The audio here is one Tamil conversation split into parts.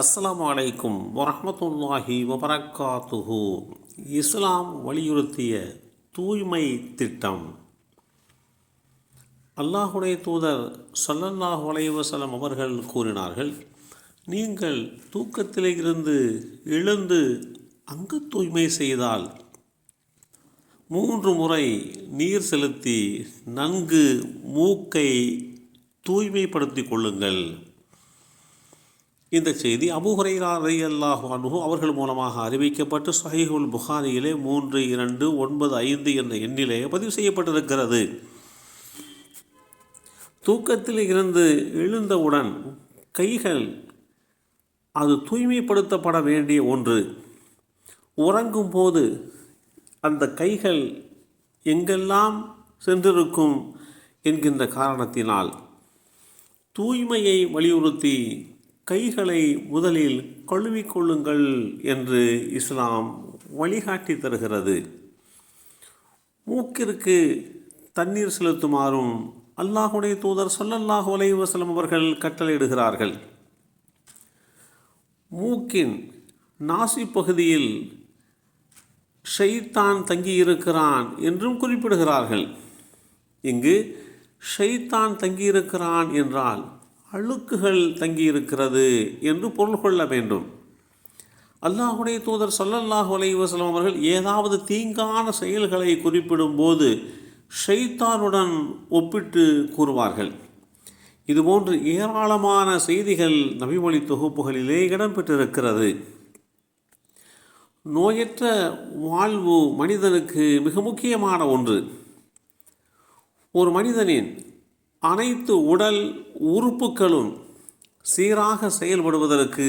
அஸ்லாம் வலைக்கும் வரமத்துல்லாஹி வபரக்காத்துஹு. இஸ்லாம் வலியுறுத்திய தூய்மை திட்டம். அல்லாஹுடைய தூதர் சல்லல்லாஹ் வலைவசலம் அவர்கள் கூறினார்கள் நீங்கள் தூக்கத்திலே இருந்து எழுந்து அங்கு தூய்மை செய்தால் மூன்று முறை நீர் செலுத்தி நன்கு மூக்கை தூய்மைப்படுத்திக் கொள்ளுங்கள். இந்த செய்தி அபுஹுரைரா அல்லாஹ் அன்ஹு அவர்கள் மூலமாக அறிவிக்கப்பட்டு சஹிஹுல் புகாரியிலே மூன்று இரண்டு ஒன்பது ஐந்து என்ற எண்ணிலே பதிவு செய்யப்பட்டிருக்கிறது. தூக்கத்தில் இருந்து எழுந்தவுடன் கைகள் அது தூய்மைப்படுத்தப்பட வேண்டிய ஒன்று. உறங்கும் போது அந்த கைகள் எங்கெல்லாம் சென்றிருக்கும் என்கின்ற காரணத்தினால் தூய்மையை வலியுறுத்தி கைகளை முதலில் கழுவிக்கொள்ளுங்கள் என்று இஸ்லாம் வழிகாட்டி தருகிறது. மூக்கிற்கு தண்ணீர் செலுத்துமாறும் அல்லாஹுடைய தூதர் சொல்லல்லாஹு அலை வசலம் அவர்கள் கட்டளையிடுகிறார்கள். மூக்கின் நாசி பகுதியில் ஷைத்தான் தங்கியிருக்கிறான் என்றும் குறிப்பிடுகிறார்கள். இங்கு ஷைத்தான் தங்கியிருக்கிறான் என்றால் அழுக்குகள் தங்கியிருக்கிறது என்று பொருள் கொள்ள வேண்டும். அல்லாஹுடைய தூதர் சல்லல்லாஹு அலைஹி அவர்கள் ஏதாவது தீங்கான செயல்களை குறிப்பிடும்போது ஷைத்தானுடன் ஒப்பிட்டு கூறுவார்கள். இதுபோன்று ஏராளமான செய்திகள் நபிமொழி தொகுப்புகளிலே இடம்பெற்றிருக்கிறது. நோயற்ற வாழ்வு மனிதனுக்கு மிக முக்கியமான ஒன்று. ஒரு மனிதனின் அனைத்து உடல் உறுப்புகளும் சீராக செயல்படுவதற்கு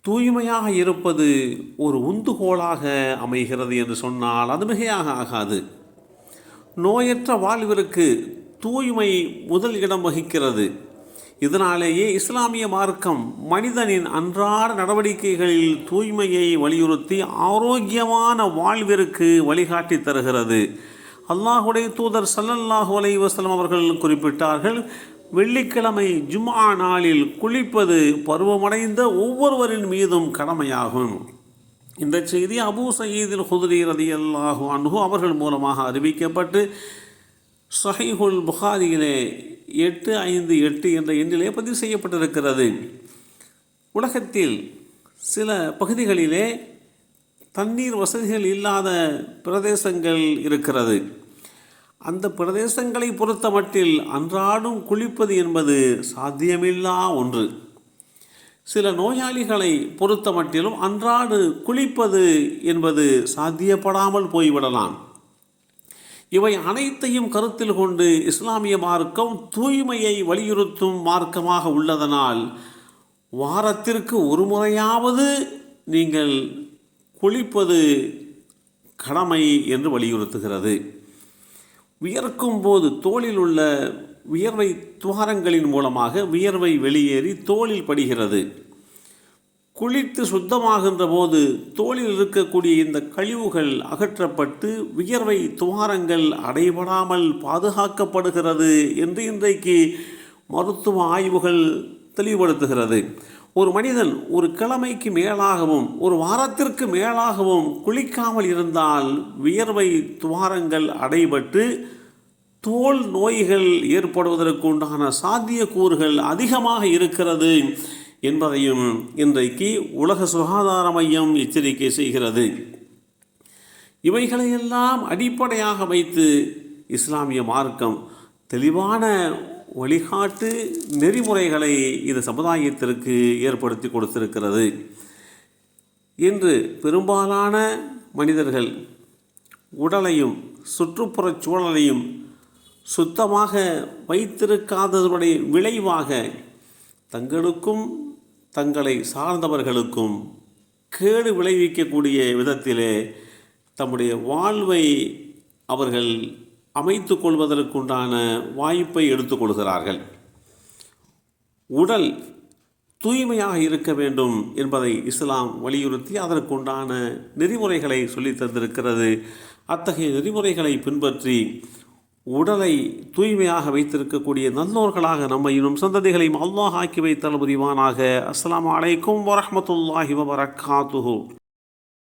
தூய்மையாக இருப்பது ஒரு உந்துகோலாக அமைகிறது என்று சொன்னால் அது மிகையாக ஆகாது. நோயற்ற வாழ்விற்கு தூய்மை முதல் இடம் வகிக்கிறது. இதனாலேயே இஸ்லாமிய மார்க்கம் மனிதனின் அன்றாட நடவடிக்கைகளில் தூய்மையை வலியுறுத்தி ஆரோக்கியமான வாழ்விற்கு வழிகாட்டி தருகிறது. அல்லாஹுடைய தூதர் சல்லல்லாஹு அலைஹி வஸல்லம் அவர்கள் குறிப்பிட்டார்கள் வெள்ளிக்கிழமை ஜும்ஆ நாளில் குளிப்பது பருவமடைந்த ஒவ்வொருவரின் மீதும் கடமையாகும். இந்த செய்தி அபூ சயீதில் ஹுதுரி ரதி அல்லாஹு அன்ஹு அவர்கள் மூலமாக அறிவிக்கப்பட்டு சஹீஹுல் புகாரியிலே எட்டு ஐந்து எட்டு என்ற எண்ணிலே பதிவு செய்யப்பட்டிருக்கிறது. உலகத்தில் சில பகுதிகளிலே தண்ணீர் வசதிகள் இல்லாத பிரதேசங்கள் இருக்கிறது. அந்த பிரதேசங்களை பொறுத்த மட்டில் அன்றாடும் குளிப்பது என்பது சாத்தியமில்லா ஒன்று. சில நோயாளிகளை பொறுத்த மட்டிலும் அன்றாடு குளிப்பது என்பது சாத்தியப்படாமல் போய்விடலாம். இவை அனைத்தையும் கருத்தில் கொண்டு இஸ்லாமிய மார்க்கம் தூய்மையை வலியுறுத்தும் மார்க்கமாக உள்ளதனால் வாரத்திற்கு ஒரு முறையாவது நீங்கள் குளிப்பது கடமை என்று வலியுறுத்துகிறது. வியர்க்கும் போது தோளில் உள்ள வியர்வை துவாரங்களின் மூலமாக வியர்வை வெளியேறி தோளில் படுகிறது. குளித்து சுத்தமாகின்ற போது தோளில் இருக்கக்கூடிய இந்த கழிவுகள் அகற்றப்பட்டு வியர்வை துவாரங்கள் அடைபடாமல் பாதுகாக்கப்படுகிறது என்று இன்றைக்கு மருத்துவ ஆய்வுகள் தெளிவுபடுத்துகிறது. ஒரு மனிதன் ஒரு கிழமைக்கு மேலாகவும் ஒரு வாரத்திற்கு மேலாகவும் குளிக்காமல் இருந்தால் வியர்வை துவாரங்கள் அடைபட்டு தோல் நோய்கள் ஏற்படுவதற்கு உண்டான சாத்தியக்கூறுகள் அதிகமாக இருக்கிறது என்பதையும் இன்றைக்கு உலக சுகாதார மையம் எச்சரிக்கை செய்கிறது. இவைகளையெல்லாம் அடிப்படையாக வைத்து இஸ்லாமிய மார்க்கம் தெளிவான வழிகாட்டு நெறிமுறைகளை இது சமுதாயத்திற்கு ஏற்படுத்தி கொடுத்திருக்கிறது இன்று பெரும்பாலான மனிதர்கள் உடலையும் சுற்றுப்புறச் சூழலையும் சுத்தமாக வைத்திருக்காததனுடைய விளைவாக தங்களுக்கும் தங்களை சார்ந்தவர்களுக்கும் கேடு விளைவிக்கக்கூடிய விதத்திலே தம்முடைய வாழ்வை அவர்கள் அமைத்து கொள்வதற்குண்டான வாய்ப்பை எடுத்துக்கொள்கிறார்கள் உடல் தூய்மையாக இருக்க வேண்டும் என்பதை இஸ்லாம் வலியுறுத்தி அதற்குண்டான நெறிமுறைகளை சொல்லித் தந்திருக்கிறது. அத்தகைய நெறிமுறைகளை பின்பற்றி உடலை தூய்மையாக வைத்திருக்கக்கூடிய நல்லோர்களாக நம்ம சந்ததிகளையும் அல்லாஹ் ஆக்கி வைத்தல் புரிவானாக. அஸ்லாம் அலைக்கும் வரமத்துல்லாஹி வபரகாத்துஹு